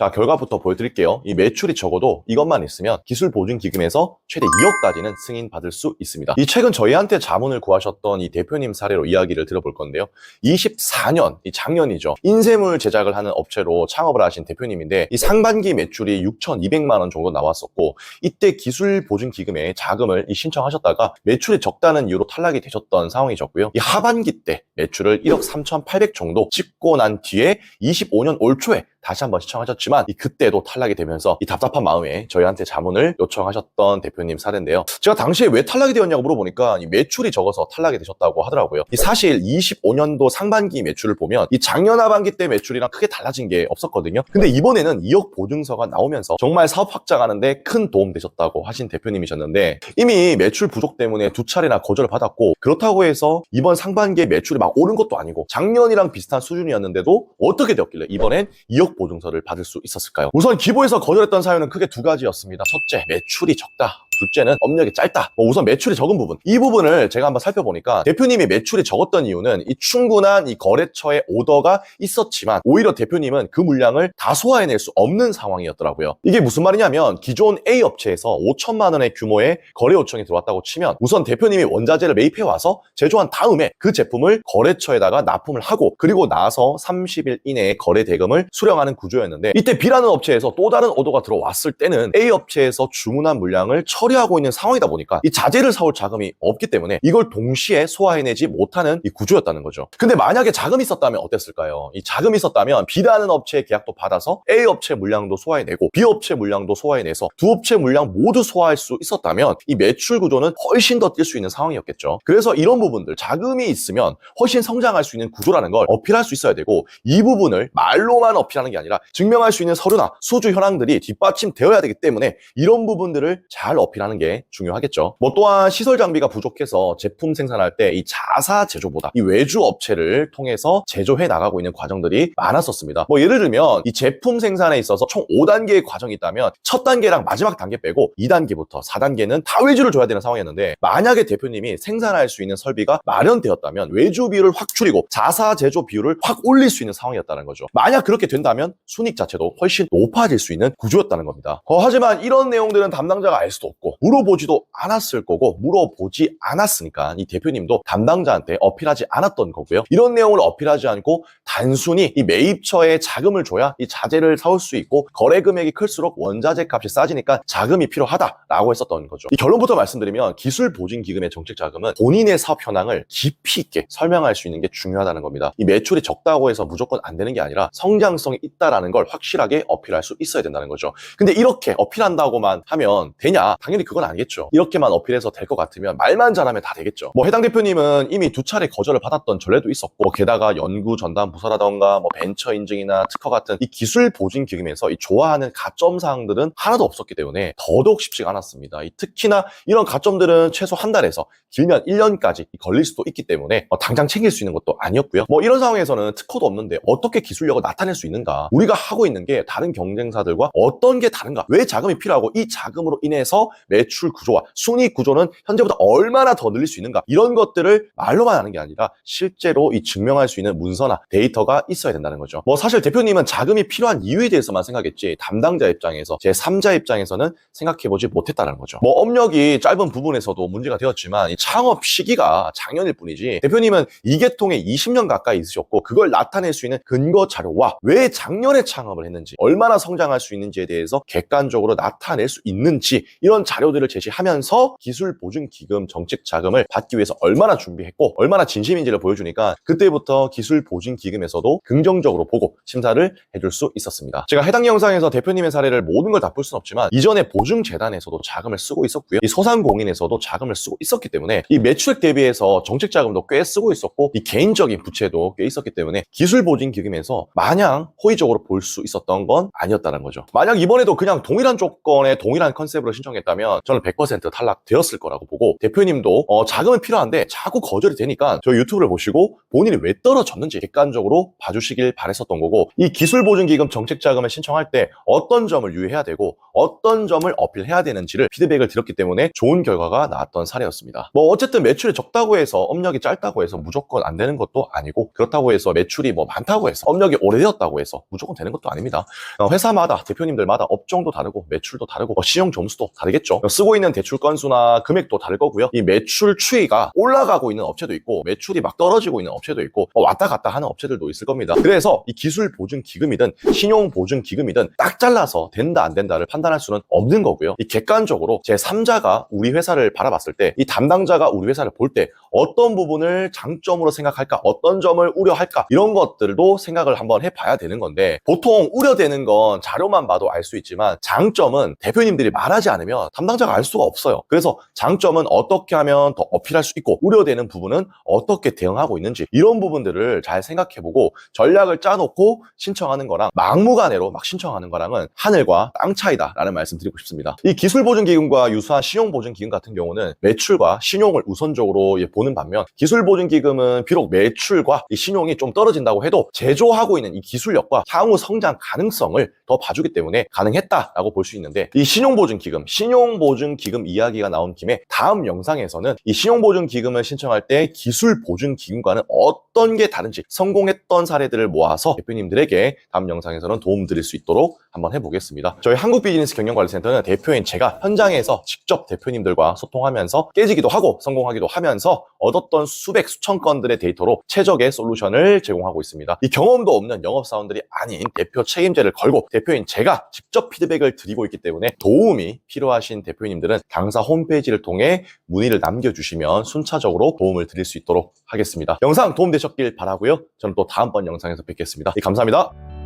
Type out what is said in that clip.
자, 결과부터 보여드릴게요. 이 매출이 적어도 이것만 있으면 기술 보증 기금에서 최대 2억까지는 승인받을 수 있습니다. 이 최근 저희한테 자문을 구하셨던 이 대표님 사례로 이야기를 들어볼 건데요. 24년, 이 작년이죠. 인쇄물 제작을 하는 업체로 창업을 하신 대표님인데 이 상반기 매출이 6,200만 원 정도 나왔었고 이때 기술 보증 기금에 자금을 이 신청하셨다가 매출이 적다는 이유로 탈락이 되셨던 상황이셨고요. 이 하반기 때 매출을 1억 3,800 정도 찍고 난 뒤에 25년 올 초에 다시 한번 시청하셨지만 이 그때도 탈락이 되면서 이 답답한 마음에 저희한테 자문을 요청하셨던 대표님 사례인데요. 제가 당시에 왜 탈락이 되었냐고 물어보니까 이 매출이 적어서 탈락이 되셨다고 하더라고요. 이 사실 25년도 상반기 매출을 보면 이 작년 하반기 때 매출이랑 크게 달라진 게 없었거든요. 근데 이번에는 2억 보증서가 나오면서 정말 사업 확장하는데 큰 도움 되셨다고 하신 대표님이셨는데 이미 매출 부족 때문에 두 차례나 거절을 받았고 그렇다고 해서 이번 상반기에 매출이 막 오른 것도 아니고 작년이랑 비슷한 수준이었는데도 어떻게 되었길래 이번엔 2억 보증서를 받을 수 있었을까요? 우선 기부에서 거절했던 사유는 크게 두 가지였습니다. 첫째, 매출이 적다. 둘째는 업력이 짧다. 뭐 우선 매출이 적은 부분. 이 부분을 제가 한번 살펴보니까 대표님이 매출이 적었던 이유는 이 충분한 이 거래처의 오더가 있었지만 오히려 대표님은 그 물량을 다 소화해낼 수 없는 상황이었더라고요. 이게 무슨 말이냐면 기존 A 업체에서 5천만 원의 규모의 거래 요청이 들어왔다고 치면 우선 대표님이 원자재를 매입해 와서 제조한 다음에 그 제품을 거래처에다가 납품을 하고 그리고 나서 30일 이내에 거래 대금을 수령하는 구조였는데 이때 B라는 업체에서 또 다른 오더가 들어왔을 때는 A 업체에서 주문한 물량을 처리 하고 있는 상황이다 보니까 이 자재를 사올 자금이 없기 때문에 이걸 동시에 소화해내지 못하는 이 구조였다는 거죠. 근데 만약에 자금이 있었다면 어땠을까요? 이 자금이 있었다면 B라는 업체의 계약도 받아서 A 업체 물량도 소화해내고 B 업체 물량도 소화해내서 두 업체 물량 모두 소화할 수 있었다면 이 매출 구조는 훨씬 더 뛸 수 있는 상황이었겠죠. 그래서 이런 부분들 자금이 있으면 훨씬 성장할 수 있는 구조라는 걸 어필할 수 있어야 되고 이 부분을 말로만 어필하는 게 아니라 증명할 수 있는 서류나 수주 현황들이 뒷받침되어야 되기 때문에 이런 부분들을 잘 어필 하는 게 중요하겠죠. 뭐 또한 시설 장비가 부족해서 제품 생산할 때 이 자사 제조보다 이 외주 업체를 통해서 제조해 나가고 있는 과정들이 많았었습니다. 뭐 예를 들면 이 제품 생산에 있어서 총 5단계의 과정이 있다면 첫 단계랑 마지막 단계 빼고 2단계부터 4단계는 다 외주를 줘야 되는 상황이었는데 만약에 대표님이 생산할 수 있는 설비가 마련되었다면 외주 비율을 확 줄이고 자사 제조 비율을 확 올릴 수 있는 상황이었다는 거죠. 만약 그렇게 된다면 순익 자체도 훨씬 높아질 수 있는 구조였다는 겁니다. 어, 하지만 이런 내용들은 담당자가 알 수도 없고 물어보지도 않았을 거고 물어보지 않았으니까 이 대표님도 담당자한테 어필하지 않았던 거고요. 이런 내용을 어필하지 않고 단순히 이 매입처에 자금을 줘야 이 자재를 사올 수 있고 거래 금액이 클수록 원자재 값이 싸지니까 자금이 필요하다라고 했었던 거죠. 이 결론부터 말씀드리면 기술 보증 기금의 정책 자금은 본인의 사업 현황을 깊이 있게 설명할 수 있는 게 중요하다는 겁니다. 이 매출이 적다고 해서 무조건 안 되는 게 아니라 성장성이 있다라는 걸 확실하게 어필할 수 있어야 된다는 거죠. 근데 이렇게 어필한다고만 하면 되냐? 당연히 그건 아니겠죠. 이렇게만 어필해서 될 것 같으면 말만 잘하면 다 되겠죠. 뭐 해당 대표님은 이미 두 차례 거절을 받았던 전례도 있었고 뭐 게다가 연구 전담 부서라던가 뭐 벤처 인증이나 특허 같은 이 기술 보증 기금에서 이 좋아하는 가점 사항들은 하나도 없었기 때문에 더더욱 쉽지가 않았습니다. 이 특히나 이런 가점들은 최소 한 달에서 길면 1년까지 걸릴 수도 있기 때문에 어, 당장 챙길 수 있는 것도 아니었고요. 뭐 이런 상황에서는 특허도 없는데 어떻게 기술력을 나타낼 수 있는가? 우리가 하고 있는 게 다른 경쟁사들과 어떤 게 다른가? 왜 자금이 필요하고 이 자금으로 인해서 매출 구조와 순위 구조는 현재보다 얼마나 더 늘릴 수 있는가? 이런 것들을 말로만 하는 게 아니라 실제로 이 증명할 수 있는 문서나 데이터가 있어야 된다는 거죠. 뭐 사실 대표님은 자금이 필요한 이유에 대해서만 생각했지 담당자 입장에서 제 3자 입장에서는 생각해보지 못했다는 거죠. 뭐 업력이 짧은 부분에서도 문제가 되었지만 이 창업 시기가 작년일 뿐이지 대표님은 이계통에 20년 가까이 있으셨고 그걸 나타낼 수 있는 근거 자료와 왜 작년에 창업을 했는지 얼마나 성장할 수 있는지에 대해서 객관적으로 나타낼 수 있는지 이런 자료들을 제시하면서 기술 보증 기금 정책 자금을 받기 위해서 얼마나 준비했고 얼마나 진심인지를 보여주니까 그때부터 기술 보증 기금에서도 긍정적으로 보고 심사를 해줄 수 있었습니다. 제가 해당 영상에서 대표님의 사례를 모든 걸다볼 수는 없지만 이전에 보증 재단에서도 자금을 쓰고 있었고요. 이 소상공인에서도 자금을 쓰고 있었기 때문에 이 매출액 대비해서 정책 자금도 꽤 쓰고 있었고 이 개인적인 부채도 꽤 있었기 때문에 기술 보증 기금에서 마냥 호의적으로 볼 수 있었던 건 아니었다는 거죠. 만약 이번에도 그냥 동일한 조건에 동일한 컨셉으로 신청했다면 했으면 저는 100% 탈락되었을 거라고 보고 대표님도 어, 자금은 필요한데 자꾸 거절이 되니까 저 유튜브를 보시고 본인이 왜 떨어졌는지 객관적으로 봐주시길 바랬었던 거고 이 기술보증기금 정책자금을 신청할 때 어떤 점을 유의해야 되고 어떤 점을 어필해야 되는지를 피드백을 드렸기 때문에 좋은 결과가 나왔던 사례였습니다. 뭐 어쨌든 매출이 적다고 해서 업력이 짧다고 해서 무조건 안 되는 것도 아니고 그렇다고 해서 매출이 뭐 많다고 해서 업력이 오래되었다고 해서 무조건 되는 것도 아닙니다. 어, 회사마다 대표님들마다 업종도 다르고 매출도 다르고 뭐 신용 점수도 다르겠죠. 쓰고 있는 대출 건수나 금액도 다를 거고요. 이 매출 추이가 올라가고 있는 업체도 있고 매출이 막 떨어지고 있는 업체도 있고 뭐 왔다 갔다 하는 업체들도 있을 겁니다. 그래서 이 기술 보증 기금이든 신용 보증 기금이든 딱 잘라서 된다 안 된다를 판단할 수는 없는 거고요. 이 객관적으로 제 3자가 우리 회사를 바라봤을 때 이 담당자가 우리 회사를 볼 때 어떤 부분을 장점으로 생각할까 어떤 점을 우려할까 이런 것들도 생각을 한번 해봐야 되는 건데 보통 우려되는 건 자료만 봐도 알 수 있지만 장점은 대표님들이 말하지 않으면 담당자가 알 수가 없어요. 그래서 장점은 어떻게 하면 더 어필할 수 있고 우려되는 부분은 어떻게 대응하고 있는지 이런 부분들을 잘 생각해보고 전략을 짜놓고 신청하는 거랑 막무가내로 막 신청하는 거랑은 하늘과 땅 차이다 라는 말씀 드리고 싶습니다. 이 기술보증기금과 유사한 신용보증기금 같은 경우는 매출과 신용을 우선적으로 예, 보는 반면 기술보증기금은 비록 매출과 이 신용이 좀 떨어진다고 해도 제조하고 있는 이 기술력과 향후 성장 가능성을 더 봐주기 때문에 가능했다라고 볼 수 있는데 이 신용보증기금, 신용보증기금 이야기가 나온 김에 다음 영상에서는 이 신용보증기금을 신청할 때 기술보증기금과는 어떤 게 다른지 성공했던 사례들을 모아서 대표님들에게 다음 영상에서는 도움 드릴 수 있도록 한번 해보겠습니다. 저희 한국 비즈니스 경영관리센터는 대표인 제가 현장에서 직접 대표님들과 소통하면서 깨지기도 하고 성공하기도 하면서 얻었던 수백 수천 건들의 데이터로 최적의 솔루션을 제공하고 있습니다. 이 경험도 없는 영업 사원들이 아닌 대표 책임제를 걸고 대표인 제가 직접 피드백을 드리고 있기 때문에 도움이 필요하신 대표님들은 강사 홈페이지를 통해 문의를 남겨주시면 순차적으로 도움을 드릴 수 있도록 하겠습니다. 영상 도움 되셨길 바라고요. 저는 또 다음번 영상에서 뵙겠습니다. 예, 감사합니다.